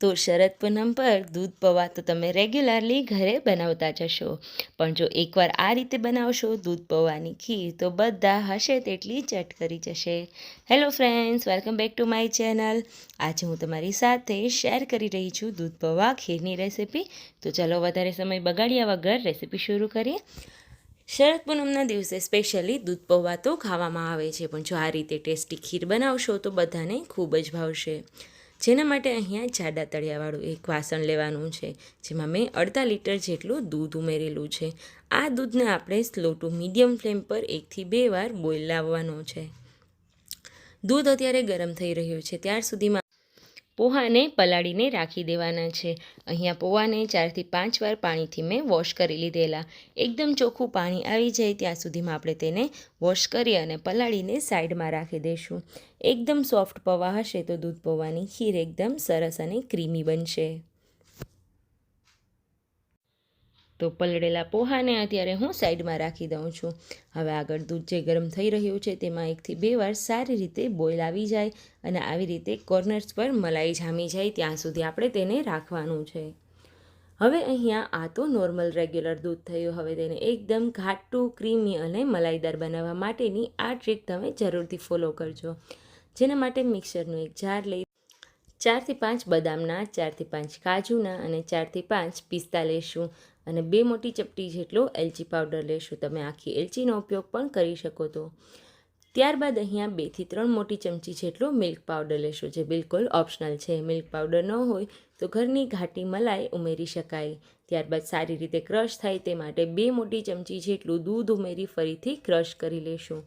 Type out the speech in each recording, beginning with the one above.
તો શરદ પૂનમ પર દૂધ પૌવા તો તમે રેગ્યુલરલી ઘરે બનાવતા જશો. પણ જો એકવાર આ રીતે બનાવશો દૂધ પૌવાની ખીર, તો બધા હશે તેટલી ચટ કરી જશે. Hello friends welcome back to my channel આજે હું તમારી સાથે શેર કરી રહી છું દૂધ પૌવા ખીરની રેસિપી તો ચાલો વધારે સમય બગાડ્યા વગર રેસીપી શરૂ કરીએ. શરદ પૂનમના દિવસે સ્પેશિયલી દૂધ પૌવા તો ખાવામાં આવે છે, પણ જો આ રીતે ટેસ્ટી ખીર બનાવશો તો બધાને ખૂબ જ ભાવશે. જેના માટે અહીંયા જાડા તળિયાવાળું એક વાસણ લેવાનું છે, જેમાં મેં અડધા લીટર જેટલું દૂધ ઉમેરેલું છે. આ દૂધને આપણે સ્લો ટુ મીડિયમ ફ્લેમ પર એકથી બે વાર બોઇલ લાવવાનો છે. દૂધ અત્યારે ગરમ થઈ રહ્યું છે, ત્યાર સુધીમાં પોહાને પલાળીને રાખી દેવાના છે. અહીંયા પોહાને ચારથી પાંચ વાર પાણીથી મેં વોશ કરી લીધેલા. એકદમ ચોખ્ખું પાણી આવી જાય ત્યાં સુધીમાં આપણે તેને વોશ કરી અને પલાળીને સાઈડમાં રાખી દઈશું. એકદમ સોફ્ટ પૌવા હશે તો દૂધ પૌવાની ખીર એકદમ સરસ અને ક્રીમી બનશે. તો પલળેલા પોહાને અત્યારે હું સાઈડમાં રાખી દઉં છું. હવે આગળ દૂધ જે ગરમ થઈ રહ્યું છે તેમાં એકથી બે વાર સારી રીતે બોઇલ આવી જાય અને આવી રીતે કોર્નર્સ પર મલાઈ જામી જાય ત્યાં સુધી આપણે તેને રાખવાનું છે. હવે અહીંયા આ તો નોર્મલ રેગ્યુલર દૂધ થયું. હવે તેને એકદમ ઘાટું, ક્રીમી અને મલાઈદાર બનાવવા માટેની આ ટ્રીક તમે જરૂરથી ફોલો કરજો. જેના માટે મિક્સરનું એક જાર લઈ ચારથી પાંચ બદામના, ચારથી પાંચ કાજુના અને ચારથી પાંચ પિસ્તા લેશું અને બે મોટી ચપટી જેટલો એલચી પાવડર લેશું. તમે આખી એલચીનો ઉપયોગ પણ કરી શકો તો. ત્યારબાદ અહીંયા બેથી ત્રણ મોટી ચમચી જેટલો મિલ્ક પાવડર લેશું, જે બિલકુલ ઓપ્શનલ છે. મિલ્ક પાવડર ન હોય તો ઘરની ઘાટી મલાઈ ઉમેરી શકાય. ત્યારબાદ સારી રીતે ક્રશ થાય તે માટે બે મોટી ચમચી જેટલું દૂધ ઉમેરી ફરીથી ક્રશ કરી લેશું.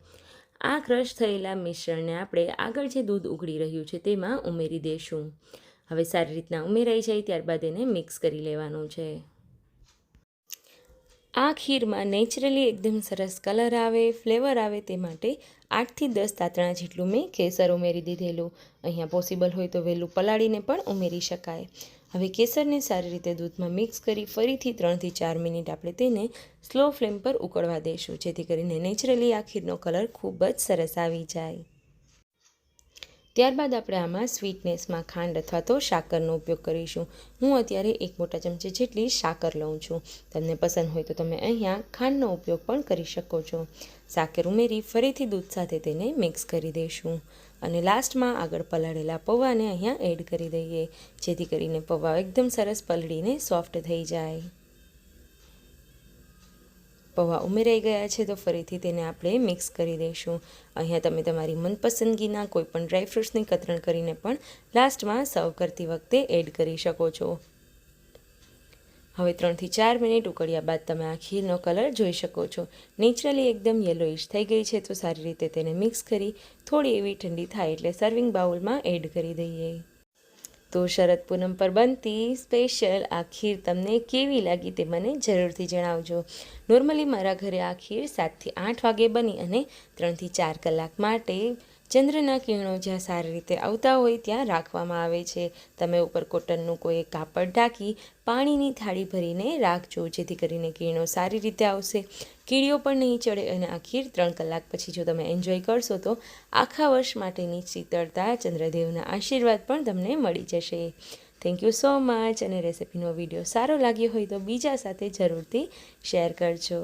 આ ક્રશ થયેલા મિશ્રણને આપણે આગળ જે દૂધ ઉઘડી રહ્યું છે તેમાં ઉમેરી દઈશું હવે સારી રીતના ઉમેરાઈ જાય, ત્યારબાદ એને મિક્સ કરી લેવાનું છે. આ ખીરમાં નેચરલી એકદમ સરસ કલર આવે, ફ્લેવર આવે તે માટે આઠથી દસ તાતણા જેટલું મેં કેસર ઉમેરી દીધેલું. અહીંયા પોસિબલ હોય તો વહેલું પલાળીને પણ ઉમેરી શકાય. હવે કેસરને સારી રીતે દૂધમાં મિક્સ કરી ફરીથી ત્રણથી ચાર મિનિટ આપણે તેને સ્લો ફ્લેમ પર ઉકળવા દઈશું, જેથી કરીને નેચરલી આ ખીરનો કલર ખૂબ જ સરસ આવી જાય. ત્યારબાદ આપણે આમાં સ્વીટનેસમાં ખાંડ અથવા તો સાકરનો ઉપયોગ કરીશું. હું અત્યારે એક મોટા ચમચી જેટલી સાકર લઉં છું. તમને પસંદ હોય તો તમે અહીંયા ખાંડનો ઉપયોગ પણ કરી શકો છો. સાકર ઉમેરી ફરીથી દૂધ સાથે તેને મિક્સ કરી દઈશું. અને લાસ્ટમાં આગળ પલાળેલા પૌવાને અહીંયા એડ કરી દઈએ, જેથી કરીને પૌવા એકદમ સરસ પલળીને સોફ્ટ થઈ જાય. પૌવા ઉમેરાઈ ગયા છે, તો ફરીથી તેને આપણે મિક્સ કરી દઈશું. અહીંયા તમે તમારી મનપસંદગીના કોઈપણ ડ્રાયફ્રૂટ્સની કતરણ કરીને પણ લાસ્ટમાં સર્વ કરતી વખતે એડ કરી શકો છો. હવે ત્રણથી ચાર મિનિટ ઉકળ્યા બાદ તમે આ ખીરનો કલર જોઈ શકો છો. નેચરલી એકદમ યલોઇશ થઈ ગઈ છે, તો સારી રીતે તેને મિક્સ કરી થોડી એવી ઠંડી થાય એટલે સર્વિંગ બાઉલમાં એડ કરી દઈએ. તો શરદ પૂનમ પર બનતી સ્પેશિયલ આ ખીર તમને કેવી લાગી તે મને જરૂરથી જણાવજો. નોર્મલી મારા ઘરે આ ખીર સાતથી આઠ વાગે બની અને ત્રણથી ચાર કલાક માટે ચંદ્રના કિરણો જ્યાં સારી રીતે આવતા હોય ત્યાં રાખવામાં આવે છે. તમે ઉપર કોટનનું કોઈ કાપડ ઢાંકી પાણીની થાળી ભરીને રાખજો, જેથી કરીને કિરણો સારી રીતે આવશે. કીડીઓ પણ નહીં ચડે અને આખીર ત્રણ કલાક પછી જો તમે એન્જોય કરશો તો આખા વર્ષ માટેની શીતળતા ચંદ્રદેવના આશીર્વાદ પણ તમને મળી જશે. થેન્ક યુ સો મચ અને રેસિપીનો વીડિયો સારો લાગ્યો હોય તો બીજા સાથે જરૂરથી શેર કરજો.